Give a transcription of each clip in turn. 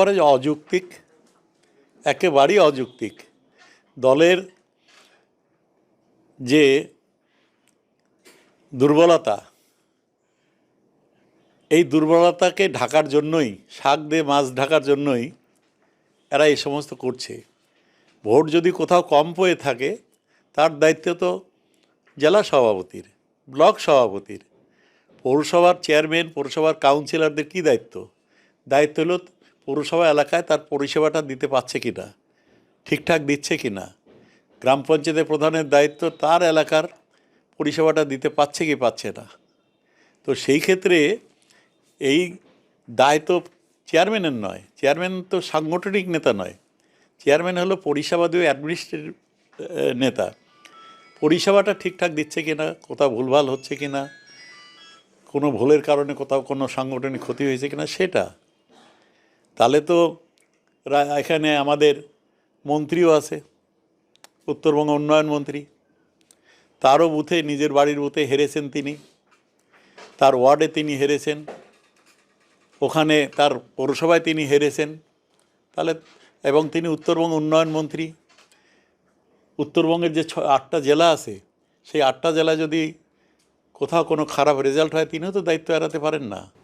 একেবারে অযৌক্তিক, একেবারেই অযৌক্তিক। দলের যে দুর্বলতা, এই দুর্বলতাকে ঢাকার জন্যই, শাক দিয়ে মাছ ঢাকার জন্যই এরা এই সমস্ত করছে। ভোট যদি কোথাও কম পেয়ে থাকে, তার দায়িত্ব তো জেলা সভাপতির, ব্লক সভাপতির। পৌরসভার চেয়ারম্যান, পৌরসভার কাউন্সিলরদের কী দায়িত্ব? দায়িত্ব হলো পৌরসভা এলাকায় তার পরিষেবাটা দিতে পারছে কি না ঠিকঠাক দিচ্ছে কি না গ্রাম পঞ্চায়েতের প্রধানের দায়িত্ব তার এলাকার পরিষেবাটা দিতে পারছে কি পাচ্ছে না। তো সেই ক্ষেত্রে এই দায় তো চেয়ারম্যানের নয়, চেয়ারম্যান তো সাংগঠনিক নেতা নয়, চেয়ারম্যান হলো পরিষেবা দিয়ে অ্যাডমিনিস্ট্রেটিভ নেতা। পরিষেবাটা ঠিকঠাক দিচ্ছে কি না কোথাও ভুলভাল হচ্ছে কি না কোনো ভুলের কারণে কোথাও কোনো সাংগঠনিক ক্ষতি হয়েছে কিনা, সেটা তাহলে তো এখানে আমাদের মন্ত্রীও আছে, উত্তরবঙ্গ উন্নয়ন মন্ত্রী। তারও বুথে, নিজের বাড়ির বুথে হেরেছেন তিনি। তার ওয়ার্ডে তিনি হেরেছেন। ওখানে তার পৌরসভায় তিনি হেরেছেন। তাহলে, এবং তিনি উত্তরবঙ্গ উন্নয়ন মন্ত্রী। উত্তরবঙ্গের যে ছ, আটটা জেলা আছে, সেই আটটা জেলায় যদি কোথাও কোনো খারাপ রেজাল্ট হয়, তিনিও তো দায়িত্ব এড়াতে পারেন না।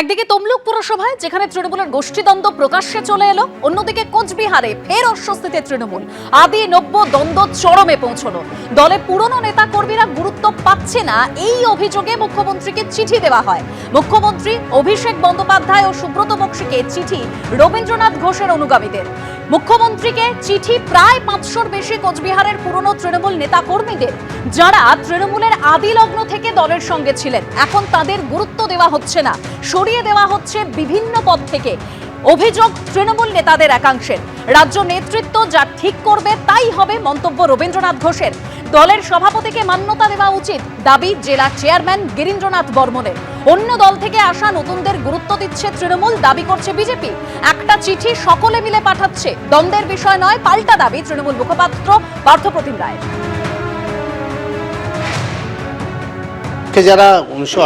একদিকে তমলুক পুরসভায়, যেখানে তৃণমূলের গোষ্ঠীদ্বন্দ্ব প্রকাশ্যে চলে এলো, অন্যদিকে কোচবিহারে ফের অস্বস্তিতে তৃণমূল। আদি নব্য দ্বন্দ্ব চরমে পৌঁছলো। দলে পুরনো নেতা কর্মীরা গুরুত্ব পাচ্ছে না, এই অভিযোগে মুখ্যমন্ত্রীকে চিঠি দেওয়া হয়। মুখ্যমন্ত্রী অভিষেক বন্দ্যোপাধ্যায় ও সুব্রত বক্সিকে চিঠি রবীন্দ্রনাথ ঘোষের অনুগামীদের। মুখ্যমন্ত্রীকে চিঠি প্রায় পাঁচশোর বেশি কোচবিহারের পুরনো তৃণমূল নেতা কর্মীদের যারা তৃণমূলের আদি লগ্ন থেকে দলের সঙ্গে ছিলেন। এখন তাদের গুরুত্ব দেওয়া হচ্ছে না। সরিয়ে দেওয়া হচ্ছে বিভিন্ন পদ থেকে। অভিযোগ তৃণমূল নেতাদের একাংশের। রাজ্য নেতৃত্ব যা ঠিক করবে তাই হবে মন্তব্য রবীন্দ্রনাথ ঘোষের। দলের সভাপতিকে মান্যতা দেওয়া উচিত দাবি জেলা চেয়ারম্যান গিরীন্দ্রনাথ বর্মনের। অন্য দল থেকে আসা নতুনদের গুরুত্ব দিচ্ছে তৃণমূল, দাবি করছে বিজেপি। একটা চিঠি সকলে মিলে পাঠাচ্ছে। দ্বন্দ্বের বিষয় নয়, পাল্টা দাবি তৃণমূল মুখপাত্র পার্থপ্রতিম রায় কে যারা উনিশশো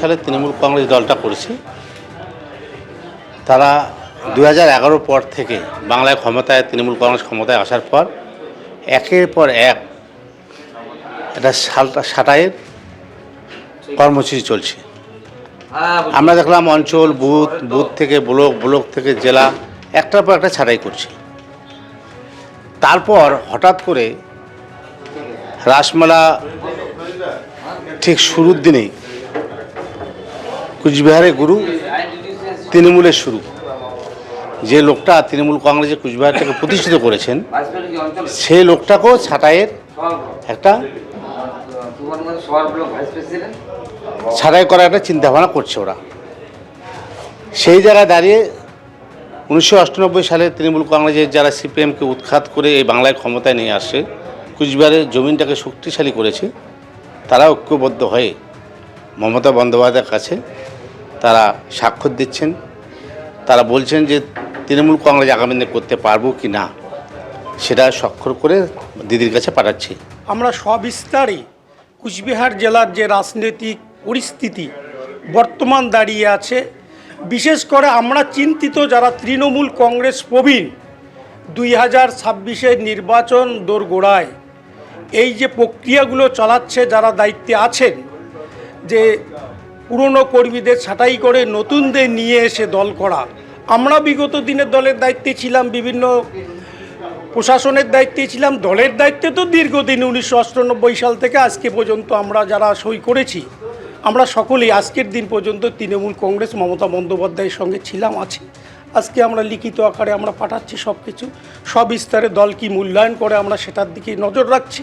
সালে তৃণমূল কংগ্রেস দলটা করেছে, তারা দু হাজার পর থেকে বাংলায় ক্ষমতায়, তৃণমূল কংগ্রেস ক্ষমতায় আসার পর একের পর এক এটা সালটা সাটাইয়ের কর্মসূচি চলছে। আমরা দেখলাম অঞ্চল, বুথ বুথ থেকে ব্লক ব্লক থেকে জেলা একটার পর একটা ছাঁটাই করছে। তারপর হঠাৎ করে রাসমেলা ঠিক শুরুর দিনেই কুচবিহারে গুরু তৃণমূলের শুরু। যে লোকটা তৃণমূল কংগ্রেসের কুচবিহারটাকে প্রতিষ্ঠিত করেছেন সেই লোকটাকেও ছাঁটাইয়ের একটা ছাঁটাই করার একটা চিন্তাভাবনা করছে ওরা। সেই জায়গায় দাঁড়িয়ে উনিশশো অষ্টানব্বই সালে তৃণমূল কংগ্রেসের যারা সিপিএমকে উৎখাত করে এই বাংলায় ক্ষমতায় নিয়ে আসে, কুচবিহারের জমিনটাকে শক্তিশালী করেছে। তারা ঐক্যবদ্ধ হয়ে মমতা বন্দ্যোপাধ্যায়ের কাছে তারা স্বাক্ষর দিচ্ছেন। তারা বলছেন যে তৃণমূল কংগ্রেস আগামী দিনে করতে পারব কি না, সেটা স্বাক্ষর করে দিদির কাছে পাঠাচ্ছি। আমরা সবিস্তারে কুচবিহার জেলার যে রাজনৈতিক পরিস্থিতি বর্তমান দাঁড়িয়ে আছে, বিশেষ করে আমরা চিন্তিত যারা তৃণমূল কংগ্রেস প্রবীণ, দুই হাজার ছাব্বিশের নির্বাচন দোরগোড়ায় এই যে প্রক্রিয়াগুলো চালাচ্ছে, যারা দায়িত্বে আছেন, যে পুরনো কর্মীদের ছাঁটাই করে নতুনদের নিয়ে এসে দল করা। আমরা বিগত দিনের দলের দায়িত্বে ছিলাম, বিভিন্ন প্রশাসনের দায়িত্বে ছিলাম, দলের দায়িত্বে তো দীর্ঘদিন, উনিশশো অষ্টানব্বই সাল থেকে আজকে পর্যন্ত আমরা যারা সই করেছি, আমরা সকলেই আজকের দিন পর্যন্ত তৃণমূল কংগ্রেস, মমতা বন্দ্যোপাধ্যায়ের সঙ্গে ছিলাম, আছি। আজকে আমরা লিখিত আকারে আমরা পাঠাচ্ছি সব কিছু সবিস্তারে দল কি মূল্যায়ন করে আমরা সেটার দিকে নজর রাখছি।